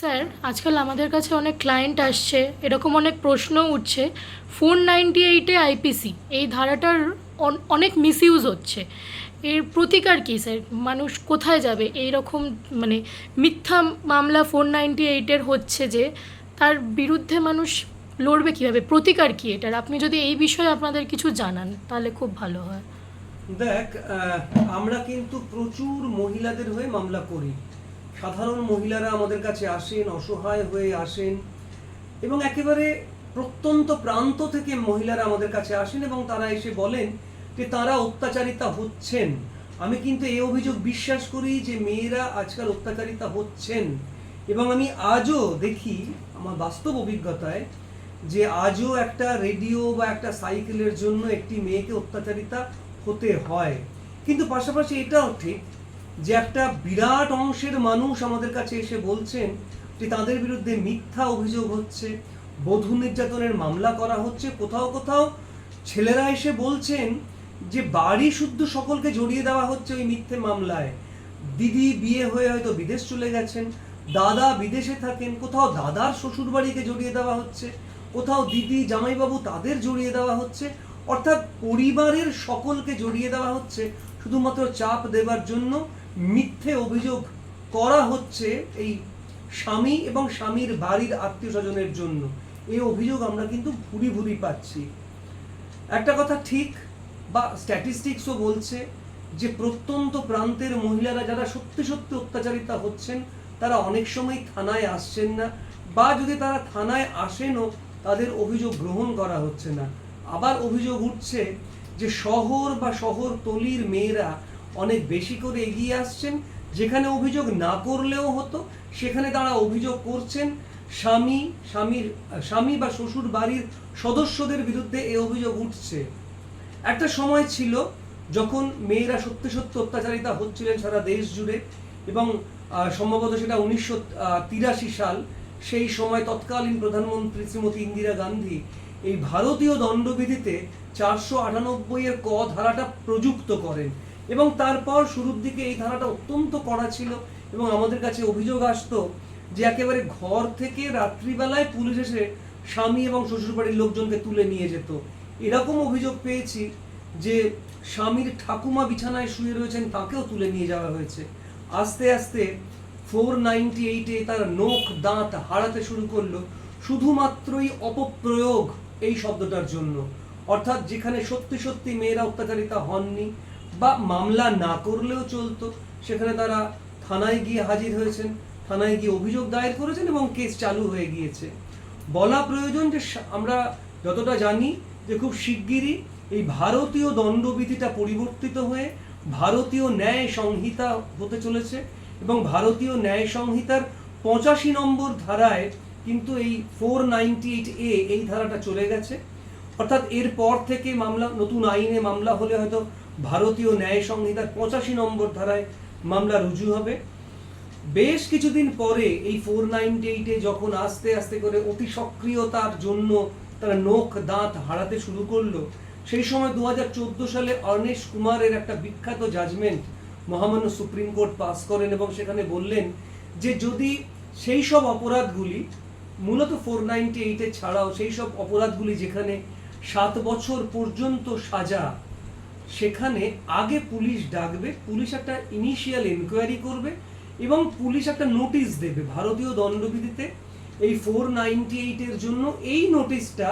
Sir, আজকাল আমাদের কাছে অনেক ক্লায়েন্ট আসছে, এরকম অনেক প্রশ্ন উঠছে। ফোর নাইনটি এইটে আইপিসি এই ধারাটার অন- অনেক মিসইউজ হচ্ছে। এর প্রতিকার কী স্যার? মানুষ কোথায় যাবে? এই রকম মানে মিথ্যা মামলা ফোর নাইনটি এইটের হচ্ছে যে, তার বিরুদ্ধে মানুষ লড়বে কীভাবে? প্রতিকার কী এটার? আপনি যদি এই বিষয়ে আপনাদের কিছু জানান, তাহলে খুব ভালো হয়। দেখ আমরা কিন্তু প্রচুর মহিলাদের হয়ে মামলা করি। সাধারণ মহিলারা আমাদের কাছে আসেন, অসহায় হয়ে আসেন এবং একেবারে প্রত্যন্ত প্রান্ত থেকে মহিলারা আমাদের কাছে আসেন এবং তারা এসে বলেন যে তারা অত্যাচারিতা হচ্ছেন। আমি কিন্তু এই অভিযোগ বিশ্বাস করি যে মেয়েরা আজকাল অত্যাচারিতা হচ্ছেন এবং আমি আজও দেখি আমার বাস্তব অভিজ্ঞতায় যে আজও একটা রেডিও বা একটা সাইকেলের জন্য একটি মেয়েকে অত্যাচারিতা হতে হয়। কিন্তু পাশাপাশি এটাও ঠিক যে একটা বিরাট অংশের মানুষ আমাদের কাছে এসে বলছেন যে তাদের বিরুদ্ধে মিথ্যা অভিযোগ হচ্ছে, বধূ নির্যাতনের মামলা করা হচ্ছে, কোথাও কোথাও ছেলেরা এসে বলছেন যে বাড়ি শুদ্ধ সকলকে জড়িয়ে দেওয়া হচ্ছে ওই মিথ্যে মামলায়। দিদি বিয়ে হয়ে হয়তো বিদেশ চলে গেছেন, দাদা বিদেশে থাকেন, কোথাও দাদার শ্বশুর বাড়িকে জড়িয়ে দেওয়া হচ্ছে, কোথাও দিদি, জামাইবাবু তাদের জড়িয়ে দেওয়া হচ্ছে, অর্থাৎ পরিবারের সকলকে জড়িয়ে দেওয়া হচ্ছে, শুধুমাত্র চাপ দেবার জন্য মিথ্যে অভিযোগ করা হচ্ছে এই স্বামী এবং স্বামীর বাড়ির আত্মীয় স্বজনের জন্য। এই অভিযোগ আমরা কিন্তু ভুরি ভুরি পাচ্ছি। একটা কথা ঠিক বা স্ট্যাটিস্টিক্সও বলছে যে প্রত্যন্ত প্রান্তের মহিলারা যারা সত্যি সত্যি অত্যাচারিতা হচ্ছেন, তারা অনেক সময় থানায় আসছেন না বা যদি তারা থানায় আসেনও, তাদের অভিযোগ গ্রহণ করা হচ্ছে না। আবার অভিযোগ উঠছে যে শহর বা শহর তলির মেয়েরা অনেক বেশি করে এগিয়ে আসছেন। যেখানে অভিযোগ না করলেও হতো, সেখানে তারা অভিযোগ করছেন। স্বামী, স্বামীর, স্বামী বা শ্বশুর বাড়ির সদস্যদের বিরুদ্ধে এ অভিযোগ উঠছে। একটা সময় ছিল যখন মেয়েরা সত্যি সত্যি অত্যাচারিতা হচ্ছিলেন সারা দেশ জুড়ে এবং সম্ভবত সেটা উনিশশো তিরাশি সাল। সেই সময় তৎকালীন প্রধানমন্ত্রী শ্রীমতী ইন্দিরা গান্ধী এই ভারতীয় দণ্ডবিধিতে চারশো আটানব্বই এর ক ধারাটা প্রযুক্ত করেন। এবং তারপর শুরুর দিকে এই ধারাটা অত্যন্ত কড়া ছিল এবং আমাদের কাছে অভিযোগ আসতো যে একেবারে ঘর থেকে রাত্রিবেলায় পুলিশ এসে স্বামী এবং শ্বশুরবাড়ির লোকজনকে তুলে নিয়ে যেত। এরকম অভিযোগ পেয়েছি যে স্বামীর ঠাকুমা বিছানায় শুয়ে রয়েছেন, তাকেও তুলে নিয়ে যাওয়া হয়েছে। আস্তে আস্তে ফোর নাইনটি এইটে তার নখ, দাঁত হারাতে শুরু করল, শুধুমাত্রই অপপ্রয়োগ এই শব্দটার জন্য। অর্থাৎ যেখানে সত্যি সত্যি মেয়েরা অত্যাচারিতা হননি বা মামলা না করলেও চলতো। সেখানে তারা থানায় গিয়ে হাজির হয়েছেন। থানায় গিয়ে অভিযোগ দায়ের করেছেন এবং কেস চালু হয়ে গিয়েছে। বলা প্রয়োজন যে আমরা যতটা জানি যে খুব শিগগিরই এই ভারতীয় দণ্ডবিধিটা পরিবর্তিত হয়ে ভারতীয় ন্যায় সংহিতা হতে চলেছে এবং ভারতীয় ন্যায় সংহিতার পঁচাশি নম্বর ধারায় কিন্তু এই ফোর নাইনটি এইট এ এই ধারাটা চলে গেছে। অর্থাৎ এরপর থেকে মামলা, নতুন আইনে মামলা হলে হয়তো ভারতীয় ন্যায় সংহিতার পঁচাশি নম্বর ধারায় মামলা রুজু হবে। বেশ কিছুদিন পরে এই ফোর নাইনটি এইটে যখন আস্তে আস্তে করে অতি সক্রিয়তার জন্য তারা নখ দাঁত হারাতে শুরু করল, সেই সময় দু হাজার চোদ্দ সালে অর্নেশ কুমারের একটা বিখ্যাত জাজমেন্ট মহামান্য সুপ্রিম কোর্ট পাস করেন এবং সেখানে বললেন যে যদি সেই সব অপরাধগুলি, মূলত ফোর নাইনটি এইটে ছাড়াও সেই সব অপরাধগুলি যেখানে সাত বছর পর্যন্ত সাজা। সেখানে আগে পুলিশ ডাকবে, পুলিশ একটা ইনিশিয়াল এনকোয়ারি করবে এবং পুলিশ একটা নোটিশ দেবে ভারতীয় দণ্ডবিধিতে। এই ফোর নাইনটি এইটের জন্য এই নোটিশটা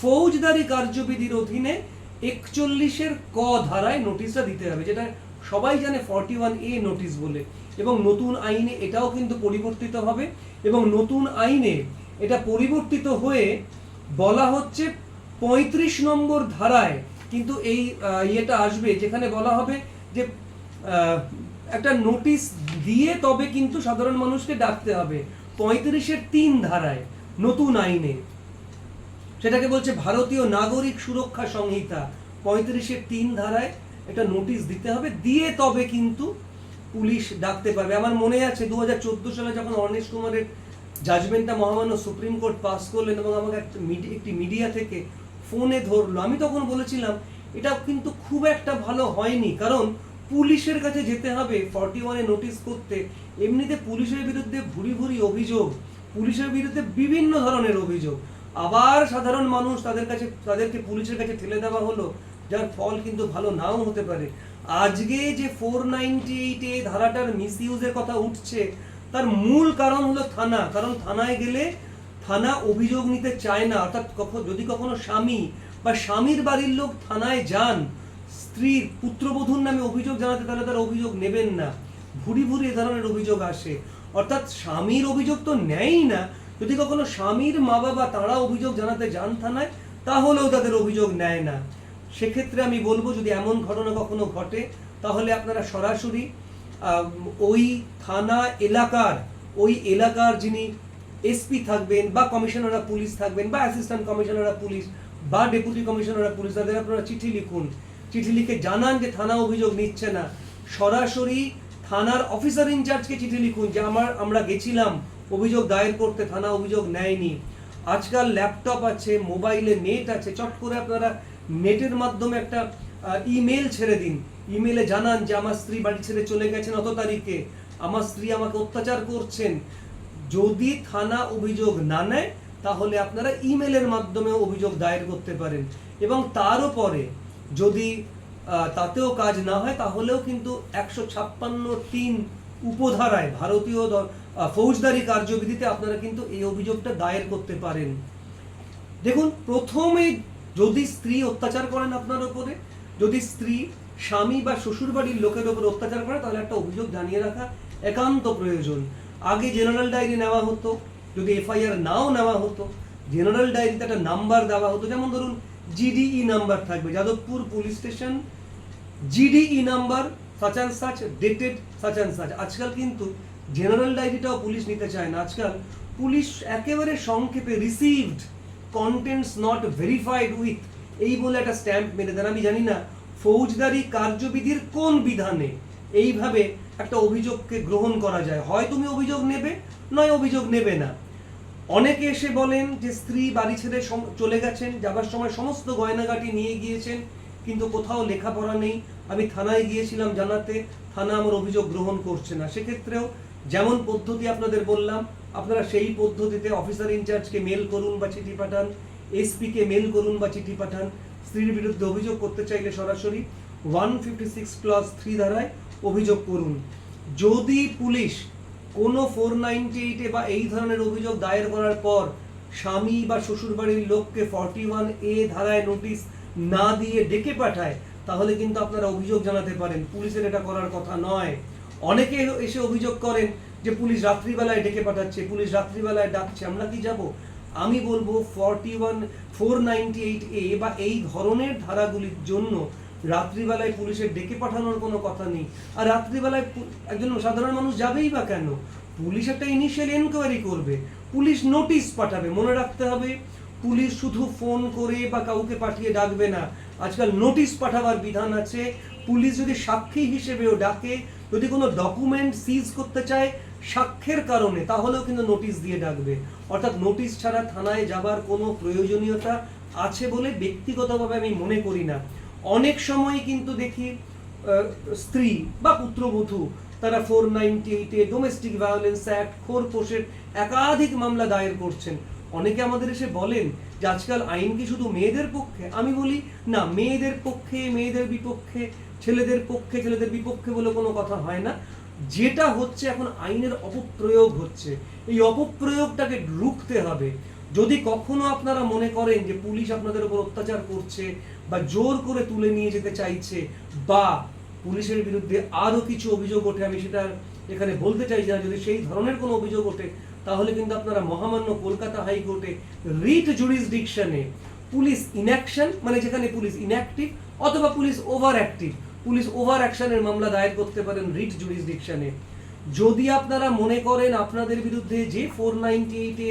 ফৌজদারি কার্যবিধির অধীনে একচল্লিশের ক ধারায় নোটিশটা দিতে হবে, যেটা সবাই জানে ফর্টি ওয়ান এ নোটিশ বলে। এবং নতুন আইনে এটাও কিন্তু পরিবর্তিত হবে এবং নতুন আইনে এটা পরিবর্তিত হয়ে বলা হচ্ছে পঁয়ত্রিশ নম্বর ধারায় কিন্তু এই ইয়েটা আসবে যেখানে বলা হবে যে একটা নোটিশ দিয়ে তবে কিন্তু সাধারণ মানুষকে ডাকতে হবে। পঁয়ত্রিশের তিন ধারায় নতুন আইনে। সেটাকে বলছে ভারতীয় নাগরিক সুরক্ষা সংহিতা। পঁয়ত্রিশের তিন ধারায় একটা নোটিশ দিতে হবে, দিয়ে তবে কিন্তু পুলিশ ডাকতে পারবে। আমার মনে আছে দু হাজার চোদ্দ সালে যখন অর্ণেশ কুমারের জাজমেন্টটা মহামান্য সুপ্রিম কোর্ট পাস করলেন এবং আমাকে একটি মিডিয়া থেকে ফোনে ধরলো। আমি তখন বলেছিলাম, এটা কিন্তু খুব একটা ভালো হয়নি, কারণ পুলিশের কাছে যেতে হবে। ফর্টি ওয়ানে নোটিশ করতে। এমনিতে পুলিশের বিরুদ্ধে ভুরি ভুরি অভিযোগ, পুলিশের বিরুদ্ধে বিভিন্ন ধরনের অভিযোগ। আবার সাধারণ মানুষ তাদের কাছে, তাদেরকে পুলিশের কাছে ঠেলে দেওয়া হলো, যার ফল কিন্তু ভালো নাও হতে পারে। আজকে যে ফোর নাইনটি এইটে ধারাটার মিস ইউজের কথা উঠছে, তার মূল কারণ হলো থানা। কারণ থানায় গেলে থানা অভিযোগ নিতে চায় না, অর্থাৎ কখন যদি কখনো স্বামী বা স্বামীর বাড়ির লোক থানায় যান, স্ত্রীর পুত্রবধূর নামে অভিযোগ জানাতে তাহলে তারা অভিযোগ নেবেন না। ভুরি ভুরি এ ধরনের অভিযোগ আসে। অর্থাৎ স্বামীর অভিযোগ তো নেয়ই না। যদি কখনো স্বামীর মা বাবা তারা অভিযোগ জানাতে যান থানায়, তাহলেও তাদের অভিযোগ নেয় না। সেক্ষেত্রে আমি বলব, যদি এমন ঘটনা কখনো ঘটে, তাহলে আপনারা সরাসরি ওই থানা এলাকার ওই এলাকার যিনি এসপি থাকবেন বা কমিশনাররা পুলিশ থাকবেন বা অ্যাসিস্ট্যান্ট কমিশনাররা পুলিশ বা ডেপুটি কমিশনাররা পুলিশ, তাদের আপনারা চিঠি লিখুন। চিঠি লিখে জানান যে থানা অভিযোগ নিচ্ছে না। সরাসরি থানার অফিসার ইনচার্জকে চিঠি লিখুন যে আমার, আমরা গেছিলাম, অভিযোগ দায়ের করতে, থানা অভিযোগ নেয়নি। আজকাল ল্যাপটপ আছে মোবাইলে নেট আছে, চট করে আপনারা নেটের মাধ্যমে একটা ইমেল ছেড়ে দিন। ইমেলে জানান যে আমার স্ত্রী বাড়ি ছেড়ে চলে গেছেন অত তারিখে। আমার স্ত্রী আমাকে অত্যাচার করছেন। যদি থানা অভিযোগ না নেয়, তাহলে আপনারা ইমেলের মাধ্যমে অভিযোগ দায়ের করতে পারেন। এবং তারও পরে যদি তাতেও কাজ না হয়, তাহলেও কিন্তু একশো ছাপ্পান্ন তিন উপধারায় ভারতীয় ফৌজদারি কার্যবিধিতে আপনারা কিন্তু এই অভিযোগটা দায়ের করতে পারেন। দেখুন, প্রথমে যদি স্ত্রী অত্যাচার করেন আপনার উপরে যদি স্ত্রী স্বামী বা শ্বশুর বাড়ির লোকের উপর অত্যাচার করে, তাহলে একটা অভিযোগ জানিয়ে রাখা একান্ত প্রয়োজন। আগে জেনারেল ডায়েরি নেওয়া হতো, যদি এফআইআর নাও নেওয়া হতো জেনারেল ডায়েরিতে একটা নাম্বার দেওয়া হতো, যেমন ধরুন জিডিই নাম্বার থাকবে, Jadavpur police station GDE number such and such dated such and such আজকাল কিন্তু জেনারেল ডায়েরিটাও পুলিশ নিতে চায় না। আজকাল পুলিশ একেবারে সংক্ষেপে received contents not verified with এই বলে একটা স্ট্যাম্প মেরে দেন। আমি জানি না, ফৌজদারি কার্যবিধির কোন বিধানে এইভাবে একটা অভিযোগকে গ্রহণ করা যায়। হয় তুমি অভিযোগ নেবে, নয় অভিযোগ নেবে না। অনেকে এসে বলেন যে স্ত্রী, বাড়ি ছেড়ে চলে গেছেন, যাবার সময় সমস্ত গয়নাগাটি নিয়ে গিয়েছেন, কিন্তু কোথাও লেখাপড়া নেই। আমি থানায় গিয়েছিলাম জানাতে, থানা আমার অভিযোগ গ্রহণ করছে না। সেক্ষেত্রেও যেমন পদ্ধতি আপনাদের বললাম, আপনারা সেই পদ্ধতিতে অফিসার ইনচার্জকে মেল করুন বা চিঠি পাঠান, এসপিকে মেল করুন বা চিঠি পাঠান। স্ত্রীর বিরুদ্ধে অভিযোগ করতে চাইলে সরাসরি one fifty six plus three ধারায় অভিযোগ করুন। যদি পুলিশ কোনো ফোর নাইনটি এইটে বা এই ধরনের অভিযোগ দায়ের করার পর স্বামী বা শ্বশুরবাড়ির লোককে ফর্টি ওয়ান এ ধারায় নোটিশ না দিয়ে ডেকে পাঠায়, তাহলে কিন্তু আপনারা অভিযোগ জানাতে পারেন। পুলিশের এটা করার কথা নয়। অনেকে এসে অভিযোগ করেন যে পুলিশ রাত্রিবেলায় ডেকে পাঠাচ্ছে, পুলিশ রাত্রিবেলায় ডাকছে। আমরা কি যাব? আমি বলব forty one, four ninety eight A বা এই ধরনের ধারাগুলির জন্য রাত্রিবেলায় পুলিশের ডেকে পাঠানোর কোনো কথা নেই। আর রাত্রিবেলায় একজন সাধারণ মানুষ যাবেই বা কেন? পুলিশ একটা ইনিশিয়াল এনকোয়ারি করবে। পুলিশ নোটিশ পাঠাবে, মনে রাখতে হবে, পুলিশ শুধু ফোন করে বা কাউকে পাঠিয়ে ডাকবে না। আজকাল নোটিশ পাঠাবার বিধান আছে। পুলিশ যদি সাক্ষী হিসেবেও ডাকে, যদি কোনো ডকুমেন্ট সিজ করতে চায় সাক্ষ্যের কারণে, তাহলেও কিন্তু নোটিশ দিয়ে ডাকবে। অর্থাৎ নোটিশ ছাড়া থানায় যাবার কোনো প্রয়োজনীয়তা আছে বলে ব্যক্তিগতভাবে আমি মনে করি না। অনেক সময় কিন্তু দেখি স্ত্রী বা পুত্রবধূ, তারা ফোর নাইনটি এইটে ডোমেস্টিক ভায়োলেন্স অ্যাক্ট খোরপোশের একাধিক মামলা দায়ের করছেন। অনেকে আমাদের এসে বলেন যে আজকাল আইন কি শুধু মেয়েদের পক্ষে? আমি বলি, না, মেয়েদের পক্ষে, মেয়েদের বিপক্ষে, ছেলেদের পক্ষে, ছেলেদের বিপক্ষে বলে কোনো কথা হয় না। যেটা হচ্ছে এখন আইনের অপপ্রয়োগ হচ্ছে। এই অপপ্রয়োগটাকে রুখতে হবে। যদি কখনো আপনারা মনে করেন যে পুলিশ আপনাদের উপর অত্যাচার করছে বা জোর করে তুলে নিয়ে যেতে চাইছে বা পুলিশের বিরুদ্ধে আরও কিছু অভিযোগ ওঠে, আমি সেটা এখানে বলতে চাইছি না যদি সেই ধরনের কোনো অভিযোগ ওঠে, তাহলে কিন্তু আপনারা মহামান্য কলকাতা হাইকোর্টে রিট জুরিসডিকশনে পুলিশ ইনঅ্যাকশন মানে যেখানে পুলিশ ইনঅ্যাক্টিভ অথবা police over active police over অ্যাকশনের মামলা দায়ের করতে পারেন রিট জুরিসডিকশনে। যদি আপনারা মনে করেন আপনাদের বিরুদ্ধে যে ফোর নাইনটি এইটে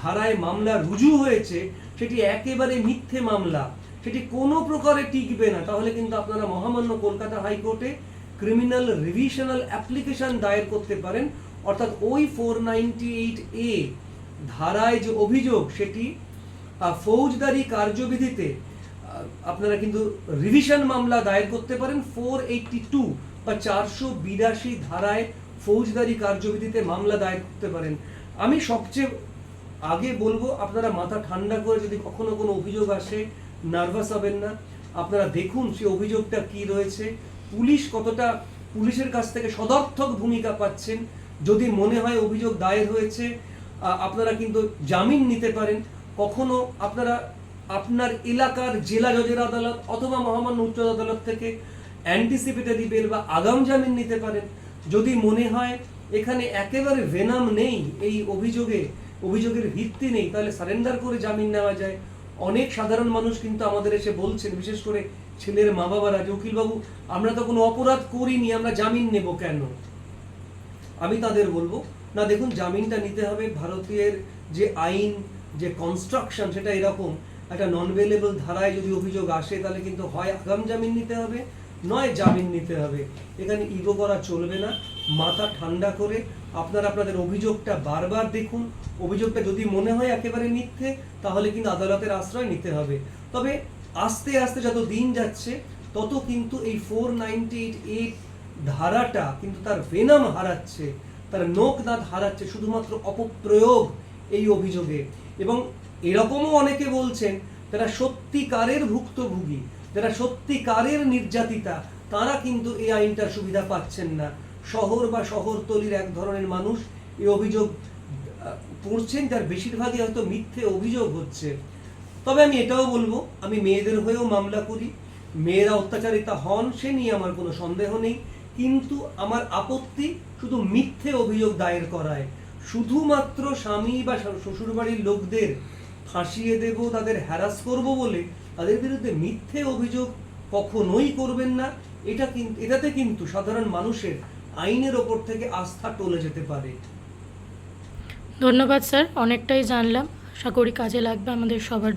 ধারায় মামলা রুজু হয়েছে, সেটি একেবারে মিথ্যে মামলা, সেটি কোনো প্রকারে টিকবে না। তাহলে কিন্তু আপনারা মহামান্য কলকাতা হাইকোর্টে ক্রিমিনাল রিভিশনাল অ্যাপ্লিকেশন দায়ের করতে পারেন। অর্থাৎ ওই ফোর নাইনটি এইট এ ধারায় যে অভিযোগ, সেটি ফৌজদারি কার্যবিধিতে আপনারা কিন্তু রিভিশন মামলা দায়ের করতে পারেন। ফোর এইটটি টু বা চারশো বিরাশি ধারায় ফৌজদারি কার্যবিধিতে মামলা দায়ের করতে পারেন। আমি সবচেয়ে আগে বলব, আপনারা মাথা ঠান্ডা করে যদি কখনো কোনো অভিযোগ আসে নার্ভাস হবেন না। আপনারা দেখুন সে অভিযোগটা কি রয়েছে। পুলিশ কতটা পুলিশের কাছ থেকে সদর্থক ভূমিকা পাচ্ছেন, যদি মনে হয় অভিযোগ দায়ের হয়েছে আপনারা কিন্তু জামিন নিতে পারেন। কখনো আপনারা আপনার এলাকার জেলা জজের আদালত অথবা মহামান্য উচ্চ আদালত থেকে অ্যান্টিসিপেটরি বেল বা আগাম জামিন নিতে পারেন। যদি মনে হয় এখানে একেবারে ভেনাম নেই এই অভিযোগে অভিযোগের ভিত্তি নেই। তাহলে সারেন্ডার করে জামিন নেওয়া যায়। অনেক সাধারণ মানুষ কিন্তু আমাদের এসে বলছেন, বিশেষ করে ছেলের মা বাবারা যে, উকিলবাবু, আমরা তো কোনো অপরাধ করিনি, আমরা জামিন নেব কেন? আমি তাদের বলব, না, দেখুন, জামিনটা নিতে হবে। ভারতীয় যে আইন, যে কনস্ট্রাকশন সেটা এরকম। একটা নন ভেলেবল ধারায় যদি অভিযোগ আসে, তাহলে কিন্তু হয় আগাম জামিন নিতে হবে। নয় জামিন নিতে হবে। এখানে ইগো করা চলবে না। মাথা ঠান্ডা করে আপনারা আপনাদের অভিযোগটা বারবার দেখুন। অভিযোগটা যদি মনে হয় একেবারে মিথ্যে, তাহলে কিন্তু আদালতের আশ্রয় নিতে হবে। তবে আস্তে আস্তে যত দিন যাচ্ছে, তত কিন্তু এই ফোর নাইনটি এইট ধারাটা কিন্তু তার ভেনাম হারাচ্ছে। তার নোক দাঁত হারাচ্ছে শুধুমাত্র অপপ্রয়োগ এই অভিযোগে। এবং এরকমও অনেকে বলছেন, তারা সত্যিকারের ভুক্তভোগী। যারা সত্যিকারের নির্যাতিতা, তারা কিন্তু এই আইনটার সুবিধা পাচ্ছেন না। শহর বা শহরতলির এক ধরনের মানুষ এই অভিযোগ করছেন যার বেশিরভাগই হয়তো মিথ্যে অভিযোগ হচ্ছে। তবে আমি এটাও বলব, আমি মেয়েদের হয়েও মামলা করি। মেয়েরা অত্যাচারিতা হন, সে নিয়ে আমার কোনো সন্দেহ নেই। কিন্তু আমার আপত্তি শুধু মিথ্যে অভিযোগ দায়ের করায়। শুধুমাত্র স্বামী বা শ্বশুরবাড়ির লোকদের ফাঁসিয়ে দেব, তাদের হ্যারাস করব বলে তাদের বিরুদ্ধে মিথ্যে অভিযোগ কখনোই করবেন না। এটা কিন্তু এটাতে কিন্তু সাধারণ মানুষের আইনের ওপর থেকে আস্থা টলে যেতে পারে। ধন্যবাদ স্যার, অনেকটাই জানলাম। আশা করি কাজে লাগবে আমাদের সবার।